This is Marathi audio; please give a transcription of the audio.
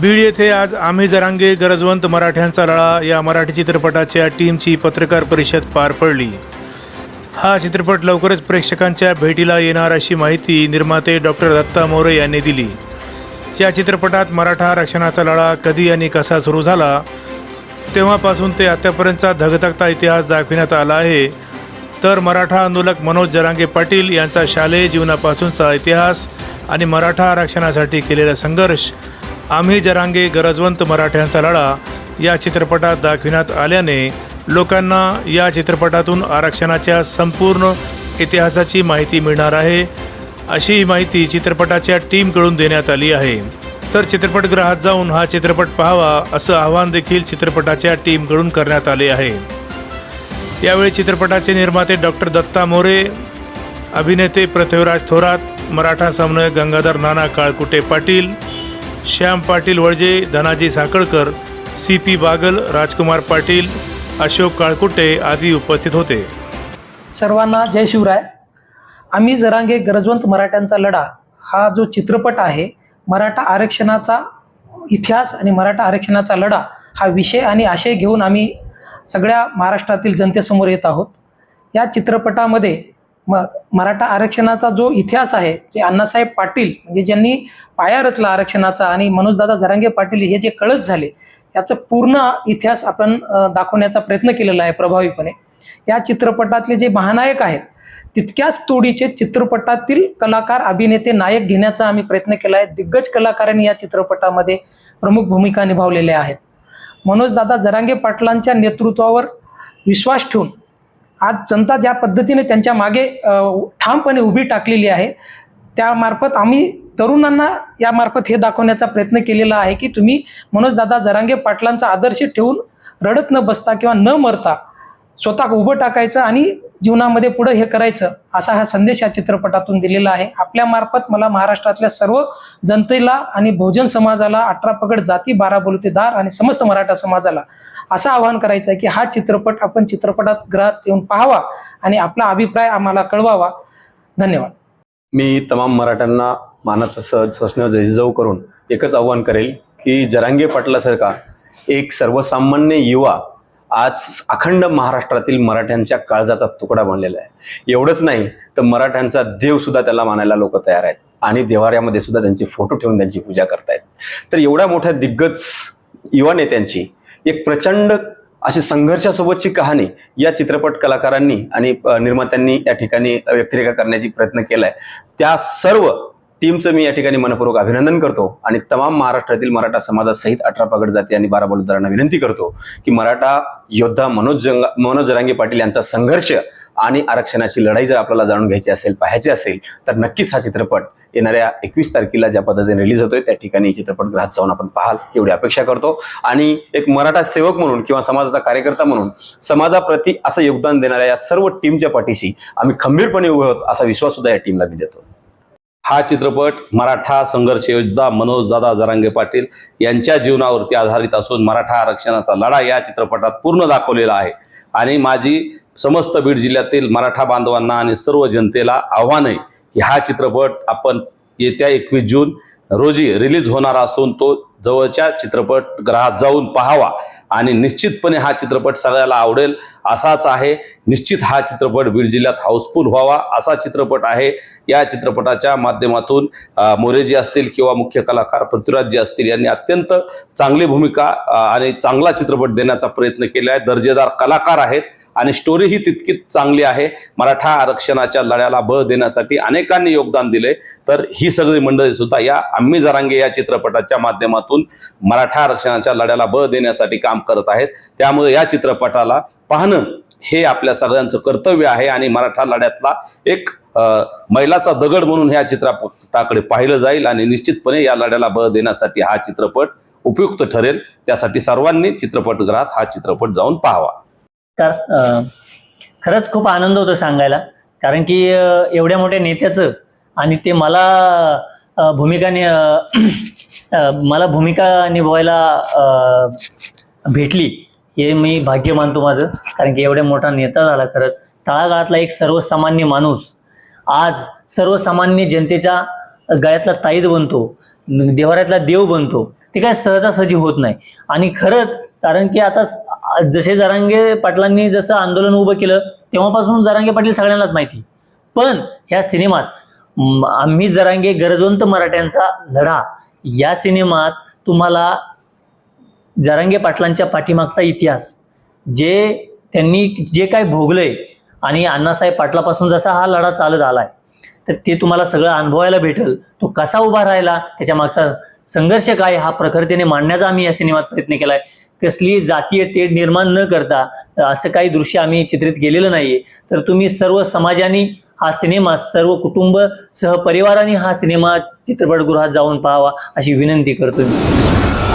बीड येथे आज आम्ही जरांगे गरजवंत मराठ्यांचा लळा या मराठी चित्रपटाच्या टीमची पत्रकार परिषद पार पडली. हा चित्रपट लवकरच प्रेक्षकांच्या भेटीला येणार अशी माहिती निर्माते डॉक्टर दत्ता मोरे यांनी दिली. या चित्रपटात मराठा आरक्षणाचा लढा कधी आणि कसा सुरू झाला तेव्हापासून ते आतापर्यंतचा धगधगता इतिहास दाखविण्यात आला आहे. तर मराठा आंदोलक मनोज जरांगे पाटील यांचा शालेय जीवनापासूनचा इतिहास आणि मराठा आरक्षणासाठी केलेला संघर्ष आम्ही जरांगे गरजवंत मराठ्यांचा लढा या चित्रपटात दाखविण्यात आल्याने लोकांना या चित्रपटातून आरक्षणाच्या संपूर्ण इतिहासाची माहिती मिळणार आहे. अशी माहिती चित्रपटाच्या टीमकडून देण्यात आली आहे. तर चित्रपटगृहात जाऊन हा चित्रपट पाहावा असं आवाहन देखील चित्रपटाच्या टीमकडून करण्यात आले आहे. यावेळी चित्रपटाचे निर्माते डॉक्टर दत्ता मोरे अभिनेते पृथ्वीराज थोरात मराठा समन्वयक गंगाधर नाना काळकुटे पाटील श्याम पाटील वळजे धनाजी साखळकर सी पी बागल राजकुमार पाटील अशोक काळकुटे आदी उपस्थित होते. सर्वांना जय शिवराय. आम्ही जरांगे गरजवंत मराठ्यांचा लढा हा जो चित्रपट आहे मराठा आरक्षणाचा इतिहास आणि मराठा आरक्षणाचा लढा हा विषय आणि आशय घेऊन आम्ही सगळ्या महाराष्ट्रातील जनतेसमोर येत आहोत. या चित्रपटामध्ये मराठा आरक्षणाचा जो इतिहास आहे जे अण्णासाहेब पाटील म्हणजे ज्यांनी पाया रचला आरक्षणाचा आणि मनोजदादा जरांगे पाटील हे जे कळस झाले याचं पूर्ण इतिहास आपण दाखवण्याचा प्रयत्न केलेला आहे प्रभावीपणे. या चित्रपटातले जे महानायक आहेत तितक्याच तोडीचे चित्रपटातील कलाकार अभिनेते नायक घेण्याचा आम्ही प्रयत्न केला आहे. दिग्गज कलाकारांनी या चित्रपटामध्ये प्रमुख भूमिका निभावलेल्या आहेत. मनोजदादा जरांगे पाटलांच्या नेतृत्वावर विश्वास ठेवून आज जनता ज्या पद्धतीने त्यांच्या मागे ठामपणे उभी टाकलेली आहे त्यामार्फत आम्ही तरुणांना यामार्फत हे दाखवण्याचा प्रयत्न केलेला आहे की तुम्ही मनोजदादा जरांगे पाटलांचा आदर्श ठेवून रडत न बसता किंवा न मरता स्वतः उभं टाकायचं आणि जीवनामध्ये पुढे हे करायचं असा हा संदेश या चित्रपटातून दिलेला आहे. आपल्या मार्फत मला महाराष्ट्रातल्या सर्व जनतेला आणि बहुजन समाजाला अठरा पगड जाती बारा बलुतेदार आणि समस्त मराठा समाजाला असं आवाहन करायचं आहे की हा चित्रपट आपण चित्रपटात ग्रहात येऊन पाहावा आणि आपला अभिप्राय आम्हाला कळवावा. धन्यवाद. मी तमाम मराठ्यांना मानाचा सहज सस्न जैजाऊ करून एकच आव्हान करेल की जरांगे पाटलासारखा एक सर्वसामान्य युवा आज अखंड महाराष्ट्रातील मराठ्यांच्या काळजाचा तुकडा बनलेला आहे. एवढंच नाही तर मराठ्यांचा देव सुद्धा त्याला मानायला लोक तयार आहेत. आणि देवाऱ्यामध्ये सुद्धा त्यांचे फोटो ठेवून त्यांची पूजा करतायत. तर एवढ्या मोठ्या दिग्गज युवा नेत्यांची एक प्रचंड अशी संघर्षासोबतची कहाणी या चित्रपट कलाकारांनी आणि निर्मात्यांनी या ठिकाणी व्यक्तिरेखा करण्याची प्रयत्न केलाय. त्या सर्व टीमचं मी या ठिकाणी मनपूर्वक अभिनंदन करतो आणि तमाम महाराष्ट्रातील मराठा समाजासहित अठरा पगड जाती आणि बारा बलुतदारांना विनंती करतो की मराठा योद्धा मनोज जंग मनोज जरांगे पाटील यांचा संघर्ष आणि आरक्षणाची लढाई जर आपल्याला जाणून घ्यायची असेल पाहायची असेल तर नक्कीच हा चित्रपट येणाऱ्या एकवीस तारखेला ज्या पद्धतीने रिलीज होतोय त्या ठिकाणी चित्रपटगृहात जाऊन आपण पाहाल एवढी अपेक्षा करतो. आणि एक मराठा सेवक म्हणून किंवा समाजाचा कार्यकर्ता म्हणून समाजाप्रती असं योगदान देणाऱ्या या सर्व टीमच्या पाठीशी आम्ही खंबीरपणे उभे होत असा विश्वास सुद्धा या टीमला मी देतो. हा चित्रपट मराठा संघर्ष योद्धा मनोजदादा जरांगे पाटील यांच्या जीवनावरती आधारित असून मराठा आरक्षणाचा लढा या चित्रपटात पूर्ण दाखवलेला आहे. आणि माझी समस्त बीड जिल्ह्यातील मराठा बांधवांना आणि सर्व जनतेला आव्हान आहे की हा चित्रपट आपण येत्या एकवीस जून रोजी रिलीज होणार असून तो जवळच्या चित्रपटगृहात जाऊन पाहावा. आणि निश्चितपणे हा चित्रपट सगळ्याला आवडेल. असाच आहे निश्चित हा चित्रपट बीड जिल्ह्यात हाऊसफुल व्हावा असा चित्रपट आहे. या चित्रपटाच्या माध्यमातून मोरेजी असतील किंवा मुख्य कलाकार पृथ्वीराजजी असतील यांनी अत्यंत चांगली भूमिका आणि चांगला चित्रपट देण्याचा प्रयत्न केला आहे. दर्जेदार कलाकार आहेत. आणि स्टोरी ही तितकीच चांगली आहे. मराठा आरक्षणाच्या लढ्याला बळ देण्यासाठी अनेकांनी योगदान दिले तर ही सगळी मंडळी सुद्धा या आम्ही जरांगे या चित्रपटाच्या माध्यमातून मराठा आरक्षणाच्या लढ्याला बळ देण्यासाठी काम करत आहेत. त्यामुळे या चित्रपटाला पाहणं हे आपल्या सगळ्यांचं कर्तव्य आहे आणि मराठा लढ्यातला एक मैलाचा दगड म्हणून ह्या चित्रपटाकडे पाहिलं जाईल आणि निश्चितपणे या लढ्याला बळ देण्यासाठी हा चित्रपट उपयुक्त ठरेल. त्यासाठी सर्वांनी चित्रपटगृहात हा चित्रपट जाऊन पाहावा. तर खरंच खूप आनंद होतो सांगायला. कारण की एवढ्या मोठ्या नेत्याचं आणि ते मला भूमिका नि मला भूमिका निभवायला भेटली हे मी भाग्य मानतो माझं. कारण की एवढ्या मोठा नेता झाला खरंच. तळागाळातला एक सर्वसामान्य माणूस आज सर्वसामान्य जनतेच्या गळ्यातला ताईद बनतो देवाऱ्यातला देव बनतो. ते काय सहजासहजी होत नाही. आणि खरंच कारण की आता जसे जरांगे पाटलांनी जसं आंदोलन उभं केलं तेव्हापासून जरांगे पाटील सगळ्यांनाच माहिती. पण ह्या सिनेमात आम्ही जरांगे गरजवंत मराठ्यांचा लढा या सिनेमात तुम्हाला जरांगे पाटलांच्या पाठीमागचा इतिहास जे त्यांनी जे काय भोगलंय आणि अण्णासाहेब पाटलापासून जसा हा लढा चालत आलाय तर ते तुम्हाला सगळं अनुभवायला भेटेल. तो कसा उभा राहिला त्याच्या मागचा संघर्ष काय हा प्रखरतेने मांडण्याचा आम्ही या सिनेमात प्रयत्न केलाय. कसली जातीय तेढ निर्माण न करता असं काही दृश्य आम्ही चित्रित केलेलं नाहीये. तर तुम्ही सर्व समाजाने हा सिनेमा सर्व कुटुंब सहपरिवाराने हा सिनेमा चित्रपटगृहात जाऊन पाहावा अशी विनंती करतो मी.